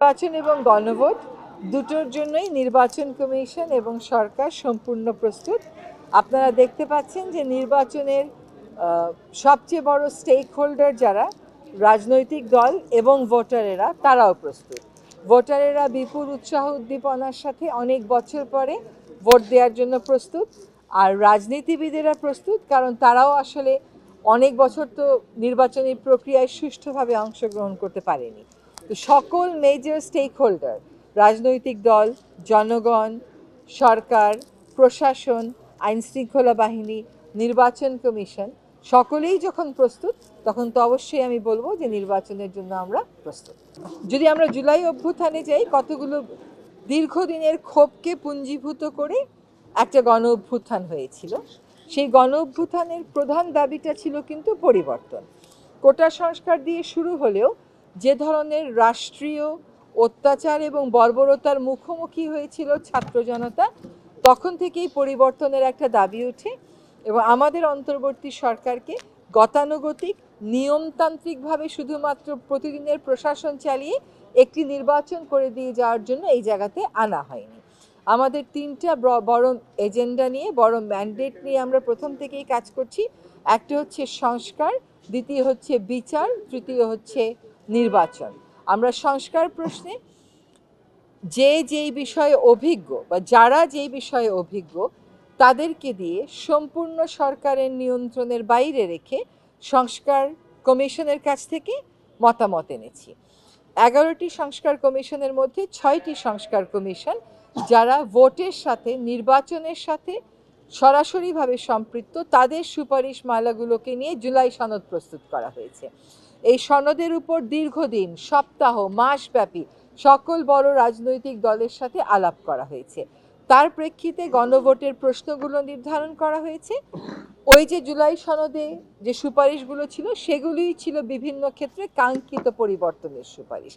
নির্বাচন এবং গণভোট দুটোর জন্যই নির্বাচন কমিশন এবং সরকার সম্পূর্ণ প্রস্তুত। আপনারা দেখতে পাচ্ছেন যে নির্বাচনের সবচেয়ে বড় স্টেক হোল্ডার যারা রাজনৈতিক দল এবং ভোটারেরা, তারাও প্রস্তুত। ভোটারেরা বিপুল উৎসাহ উদ্দীপনার সাথে অনেক বছর পরে ভোট দেওয়ার জন্য প্রস্তুত। আর রাজনীতিবিদেরা প্রস্তুত, কারণ তারাও আসলে অনেক বছর তো নির্বাচনী প্রক্রিয়ায় সুষ্ঠুভাবে অংশগ্রহণ করতে পারেনি। সকল মেজর স্টেক হোল্ডার রাজনৈতিক দল, জনগণ, সরকার, প্রশাসন, আইন শৃঙ্খলা বাহিনী, নির্বাচন কমিশন, সকলেই যখন প্রস্তুত, তখন তো অবশ্যই আমি বলব যে নির্বাচনের জন্য আমরা প্রস্তুত। যদি আমরা জুলাই অভ্যুত্থানে যাই, কতগুলো দীর্ঘদিনের ক্ষোভকে পুঞ্জীভূত করে একটা গণ অভ্যুত্থান হয়েছিল। সেই গণ অভ্যুত্থানের প্রধান দাবিটা ছিল কিন্তু পরিবর্তন। কোটা সংস্কার দিয়ে শুরু হলেও যে ধরনের রাষ্ট্রীয় অত্যাচার এবং বর্বরতার মুখোমুখি হয়েছিল ছাত্র জনতা, তখন থেকেই পরিবর্তনের একটা দাবি ওঠে এবং আমাদের অন্তর্বর্তী সরকারকে গতানুগতিক, নিয়মতান্ত্রিকভাবে শুধুমাত্র প্রতিদিনের প্রশাসন চালিয়ে একটি নির্বাচন করে দিয়ে যাওয়ার জন্য এই জায়গাতে আনা হয়নি। আমাদের তিনটা বড় এজেন্ডা নিয়ে, বড় ম্যান্ডেট নিয়ে আমরা প্রথম থেকেই কাজ করছি। একটা হচ্ছে সংস্কার, দ্বিতীয় হচ্ছে বিচার, তৃতীয় হচ্ছে নির্বাচন। আমরা সংস্কার প্রশ্নে যে যেই বিষয়ে অভিজ্ঞ বা যারা যেই বিষয়ে অভিজ্ঞ, তাদেরকে দিয়ে সম্পূর্ণ সরকারের নিয়ন্ত্রণের বাইরে রেখে সংস্কার কমিশনের কাছ থেকে মতামত এনেছি। এগারোটি সংস্কার কমিশনের মধ্যে ছয়টি সংস্কার কমিশন যারা ভোটের সাথে, নির্বাচনের সাথে সরাসরিভাবে সম্পৃক্ত, তাদের সুপারিশ মালাগুলোকে নিয়ে জুলাই সনদ প্রস্তুত করা হয়েছে। এই সনদের উপর দীর্ঘদিন, সপ্তাহ, মাসব্যাপী সকল বড় রাজনৈতিক দলের সাথে আলাপ করা হয়েছে। তার প্রেক্ষিতে গণভোটের প্রশ্নগুলো নির্ধারণ করা হয়েছে। ওই যে জুলাই সনদে যে সুপারিশগুলো ছিল, সেগুলোই ছিল বিভিন্ন ক্ষেত্রে কাঙ্ক্ষিত পরিবর্তনের সুপারিশ।